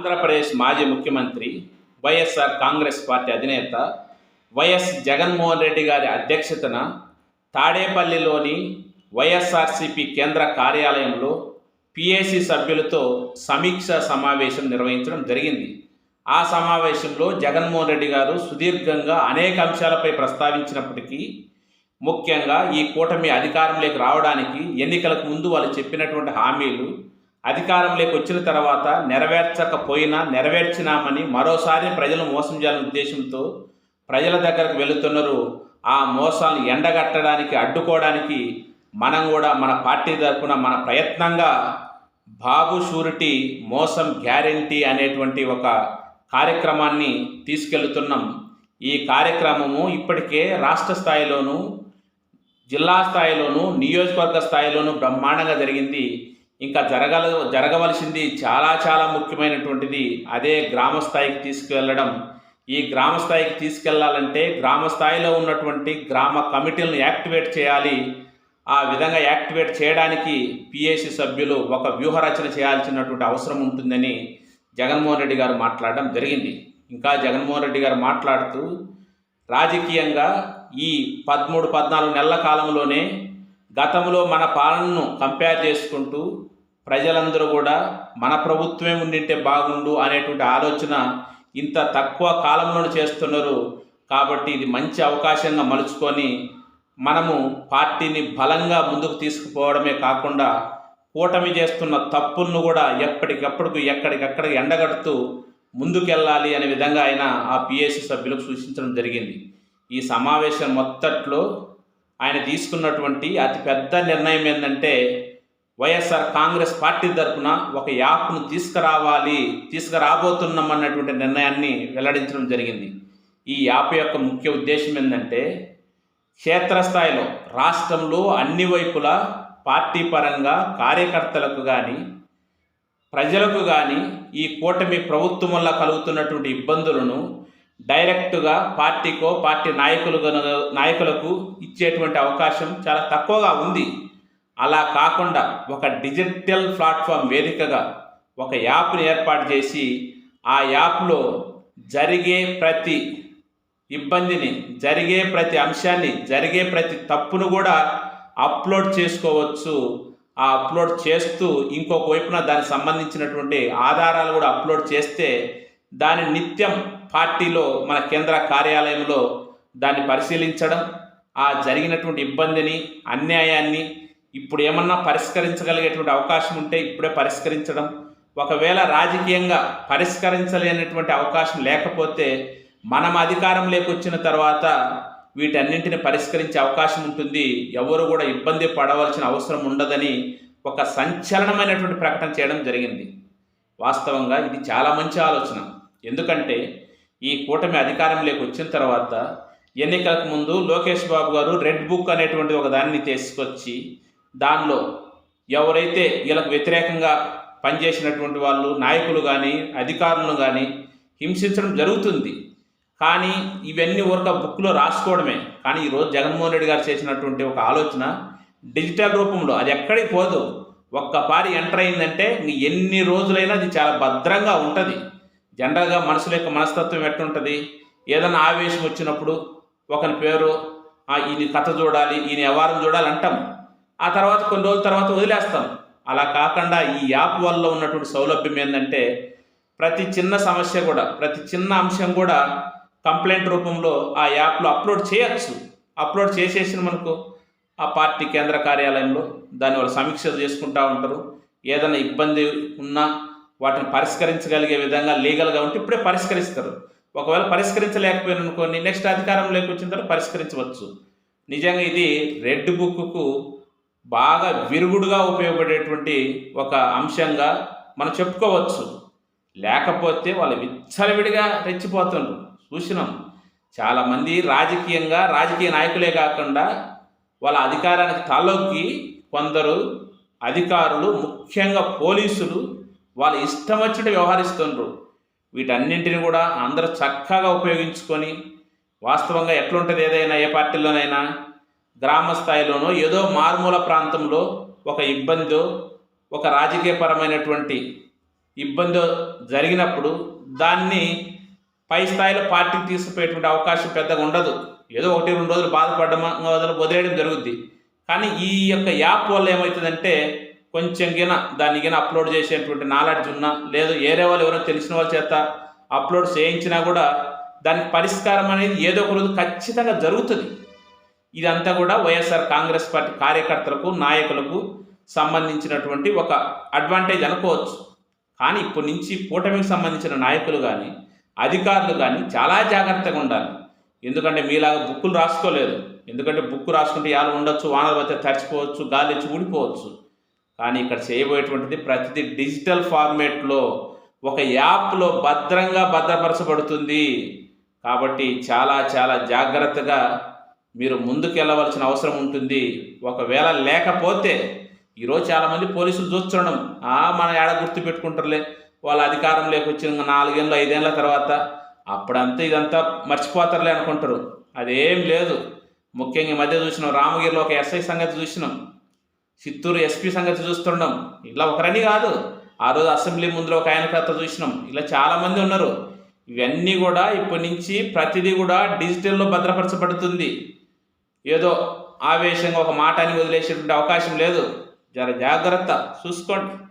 ఆంధ్రప్రదేశ్ మాజీ ముఖ్యమంత్రి YSR Congress party అధినేత వైఎస్ జగన్మోహన్ రెడ్డి గారి అధ్యక్షతన తాడేపల్లిలోని వైఎస్ఆర్సిపి కేంద్ర కార్యాలయంలో పిఏసి సభ్యులతో సమీక్ష సమావేశం నిర్వహించడం జరిగింది. ఆ సమావేశంలో జగన్మోహన్ రెడ్డి గారు సుదీర్ఘంగా అనేక అంశాలపై ప్రస్తావించినప్పటికీ ముఖ్యంగా ఈ కూటమి అధికారంలోకి రావడానికి ఎన్నికలకు ముందు వాళ్ళు చెప్పినటువంటి హామీలు అధికారంలోకి వచ్చిన తర్వాత నెరవేర్చకపోయినా నెరవేర్చినామని మరోసారి ప్రజలు మోసం చేయాలనే ఉద్దేశంతో ప్రజల దగ్గరకు వెళుతున్నారు. ఆ మోసాలను ఎండగట్టడానికి అడ్డుకోవడానికి మనం కూడా మన పార్టీ తరఫున మన ప్రయత్నంగా బాబు షూరిటీ మోసం గ్యారంటీ అనేటువంటి ఒక కార్యక్రమాన్ని తీసుకెళ్తున్నాం. ఈ కార్యక్రమము ఇప్పటికే రాష్ట్ర స్థాయిలోనూ జిల్లా స్థాయిలోనూ నియోజకవర్గ స్థాయిలోనూ బ్రహ్మాండంగా జరిగింది. ఇంకా జరగల జరగవలసింది చాలా చాలా ముఖ్యమైనటువంటిది. అదే గ్రామ స్థాయికి తీసుకువెళ్ళడం ఈ గ్రామ స్థాయికి తీసుకెళ్ళాలంటే గ్రామ స్థాయిలో ఉన్నటువంటి గ్రామ కమిటీలను యాక్టివేట్ చేయాలి. ఆ విధంగా యాక్టివేట్ చేయడానికి పిఏసి సభ్యులు ఒక వ్యూహరచన చేయాల్సినటువంటి అవసరం ఉంటుందని జగన్మోహన్ రెడ్డి గారు మాట్లాడడం జరిగింది. ఇంకా జగన్మోహన్ రెడ్డి గారు మాట్లాడుతూ రాజకీయంగా ఈ పదమూడు పద్నాలుగు నెలల కాలంలోనే గతంలో మన పాలనను కంపేర్ చేసుకుంటూ ప్రజలందరూ కూడా మన ప్రభుత్వమే ఉండింటే బాగుండు అనేటువంటి ఆలోచన ఇంత తక్కువ కాలంలోనే చేస్తున్నారు కాబట్టి ఇది మంచి అవకాశంగా మలుచుకొని మనము పార్టీని బలంగా ముందుకు తీసుకుపోవడమే కాకుండా కూటమి చేస్తున్న తప్పులను కూడా ఎప్పటికప్పుడు ఎక్కడికక్కడ ఎండగడుతూ ముందుకెళ్ళాలి అనే విధంగా ఆయన ఆ పిఎస్సి సభ్యులకు సూచించడం జరిగింది. ఈ సమావేశం మొత్తట్లో ఆయన తీసుకున్నటువంటి అతి పెద్ద నిర్ణయం ఏంటంటే వైఎస్ఆర్ కాంగ్రెస్ పార్టీ తరఫున ఒక యాప్ను తీసుకురావాలి తీసుకురాబోతున్నాం అన్నటువంటి నిర్ణయాన్ని వెల్లడించడం జరిగింది. ఈ యాప్ యొక్క ముఖ్య ఉద్దేశం ఏంటంటే క్షేత్రస్థాయిలో రాష్ట్రంలో అన్ని వైపులా పార్టీ పరంగా కార్యకర్తలకు కానీ ప్రజలకు కానీ ఈ కూటమి ప్రభుత్వం వల్ల కలుగుతున్నటువంటి ఇబ్బందులను డైరెక్ట్గా పార్టీకో పార్టీ నాయకులు నాయకులకు ఇచ్చేటువంటి అవకాశం చాలా తక్కువగా ఉంది. అలా కాకుండా ఒక డిజిటల్ ప్లాట్ఫామ్ వేదికగా ఒక యాప్ని ఏర్పాటు చేసి ఆ యాప్లో జరిగే ప్రతి ఇబ్బందిని జరిగే ప్రతి అంశాన్ని జరిగే ప్రతి తప్పును కూడా అప్లోడ్ చేసుకోవచ్చు. ఆ అప్లోడ్ చేస్తూ ఇంకొక వైపున దానికి సంబంధించినటువంటి ఆధారాలు కూడా అప్లోడ్ చేస్తే దాని నిత్యం పార్టీలో మన కేంద్ర కార్యాలయంలో దాన్ని పరిశీలించడం ఆ జరిగినటువంటి ఇబ్బందిని అన్యాయాన్ని ఇప్పుడు ఏమన్నా పరిష్కరించగలిగేటువంటి అవకాశం ఉంటే ఇప్పుడే పరిష్కరించడం. ఒకవేళ రాజకీయంగా పరిష్కరించలేనటువంటి అవకాశం లేకపోతే మనం అధికారం లేకొచ్చిన తర్వాత వీటన్నింటిని పరిష్కరించే అవకాశం ఉంటుంది. ఎవరు కూడా ఇబ్బంది పడవలసిన అవసరం ఉండదని ఒక సంచలనమైనటువంటి ప్రకటన చేయడం జరిగింది. వాస్తవంగా ఇది చాలా మంచి ఆలోచన. ఎందుకంటే ఈ కూటమి అధికారంలోకి వచ్చిన తర్వాత ఎన్నికలకు ముందు లోకేష్ బాబు గారు రెడ్ బుక్ అనేటువంటి ఒక దాన్ని తీసుకొచ్చి దానిలో ఎవరైతే వీళ్ళకు వ్యతిరేకంగా పనిచేసినటువంటి వాళ్ళు నాయకులు కానీ అధికారులను కానీ హింసించడం జరుగుతుంది. కానీ ఇవన్నీ ఊరక బుక్లో రాసుకోవడమే. కానీ ఈరోజు జగన్మోహన్ రెడ్డి గారు చేసినటువంటి ఒక ఆలోచన డిజిటల్ రూపంలో అది ఎక్కడికి పోదు. ఒక్కపారి ఎంటర్ అయిందంటే ఎన్ని రోజులైనా అది చాలా భద్రంగా ఉంటుంది. జనరల్గా మనుషుల యొక్క మనస్తత్వం ఎట్టుంటుంది ఏదైనా ఆవేశం వచ్చినప్పుడు ఒకని పేరు ఈయన కథ చూడాలి ఈయన వ్యవహారం చూడాలి అంటాం. ఆ తర్వాత కొన్ని రోజుల తర్వాత వదిలేస్తాం. అలా కాకుండా ఈ యాప్ వల్ల ఉన్నటువంటి సౌలభ్యం ఏంటంటే ప్రతి చిన్న సమస్య కూడా ప్రతి చిన్న అంశం కూడా కంప్లైంట్ రూపంలో ఆ యాప్లో అప్లోడ్ చేయొచ్చు. అప్లోడ్ చేసేసిన మనకు ఆ పార్టీ కేంద్ర కార్యాలయంలో దాని వాళ్ళు సమీక్ష చేసుకుంటూ ఉంటారు. ఏదైనా ఇబ్బంది ఉన్నా వాటిని పరిష్కరించగలిగే విధంగా లీగల్గా ఉంటే ఇప్పుడే పరిష్కరిస్తారు. ఒకవేళ పరిష్కరించలేకపోయిన అనుకోని నెక్స్ట్ అధికారంలోకి వచ్చిన తర్వాత పరిష్కరించవచ్చు. నిజంగా ఇది రెడ్ బుక్కు బాగా విరుగుడుగా ఉపయోగపడేటువంటి ఒక అంశంగా మనం చెప్పుకోవచ్చు. లేకపోతే వాళ్ళు విచ్చలవిడిగా రెచ్చిపోతుండ్రు. చూసినాం. చాలామంది రాజకీయంగా రాజకీయ నాయకులే కాకుండా వాళ్ళ అధికారానికి తలొక్కి కొందరు అధికారులు ముఖ్యంగా పోలీసులు వాళ్ళు ఇష్టం వచ్చినట్టు వ్యవహరిస్తుండ్రు. వీటన్నింటిని కూడా అందరూ చక్కగా ఉపయోగించుకొని వాస్తవంగా ఎట్లుంటుంది ఏదైనా ఏ పార్టీలోనైనా గ్రామ స్థాయిలోనో ఏదో మారుమూల ప్రాంతంలో ఒక ఇబ్బందో ఒక రాజకీయపరమైనటువంటి ఇబ్బంది జరిగినప్పుడు దాన్ని పై స్థాయిలో పార్టీకి తీసుకుపోయేటువంటి అవకాశం పెద్దగా ఉండదు. ఏదో ఒకటి రెండు రోజులు బాధపడడం వదిలేయడం జరుగుద్ది. కానీ ఈ యొక్క యాప్ వల్ల ఏమవుతుందంటే కొంచెం గిన దాన్ని గిన అప్లోడ్ చేసేటువంటి నాలెడ్జ్ ఉన్నా లేదు ఏరే వాళ్ళు ఎవరో తెలిసిన వాళ్ళ చేత అప్లోడ్ చేయించినా కూడా దాని పరిష్కారం అనేది ఏదో ఒక రోజు ఖచ్చితంగా జరుగుతుంది. ఇదంతా కూడా వైఎస్ఆర్ కాంగ్రెస్ పార్టీ కార్యకర్తలకు నాయకులకు సంబంధించినటువంటి ఒక అడ్వాంటేజ్ అనుకోవచ్చు. కానీ ఇప్పటి నుంచి కూటమికి సంబంధించిన నాయకులు కానీ అధికారులు కానీ చాలా జాగ్రత్తగా ఉండాలి. ఎందుకంటే మీలాగా బుక్కులు రాసుకోలేదు. ఎందుకంటే బుక్ రాసుకుంటే ఇవాళ ఉండొచ్చు వానలు పడితే తడిచిపోవచ్చు గాలి వచ్చి ఊడిపోవచ్చు. కానీ ఇక్కడ చేయబోయేటువంటిది ప్రతిదీ డిజిటల్ ఫార్మేట్లో ఒక యాప్లో భద్రంగా భద్రపరచబడుతుంది. కాబట్టి చాలా చాలా జాగ్రత్తగా మీరు ముందుకు వెళ్ళవలసిన అవసరం ఉంటుంది. ఒకవేళ లేకపోతే ఈరోజు చాలామంది పోలీసులు చూస్తుండడం "ఆ, మన ఏడ గుర్తు పెట్టుకుంటారులే వాళ్ళ అధికారం లేకొచ్చిన నాలుగేళ్ళు ఐదేళ్ళ తర్వాత అప్పుడంతా ఇదంతా మర్చిపోతారులే అనుకుంటారు. అదేం లేదు. ముఖ్యంగా ఈ మధ్య చూసినాం రామగిరిలో ఒక ఎస్ఐ సంగతి చూసినాం. చిత్తూరు ఎస్పీ సంగతి చూస్తున్నాం ఇలా ఒకరని కాదు. ఆ రోజు అసెంబ్లీ ముందులో ఒక ఆయన కథ చూసినాం. ఇలా చాలామంది ఉన్నారు. ఇవన్నీ కూడా ఇప్పటి నుంచి ప్రతిదీ కూడా డిజిటల్లో భద్రపరచబడుతుంది. ఏదో ఆవేశంగా ఒక మాట అని వదిలేసేటువంటి అవకాశం లేదు. జర జాగ్రత్త. చూసుకోండి.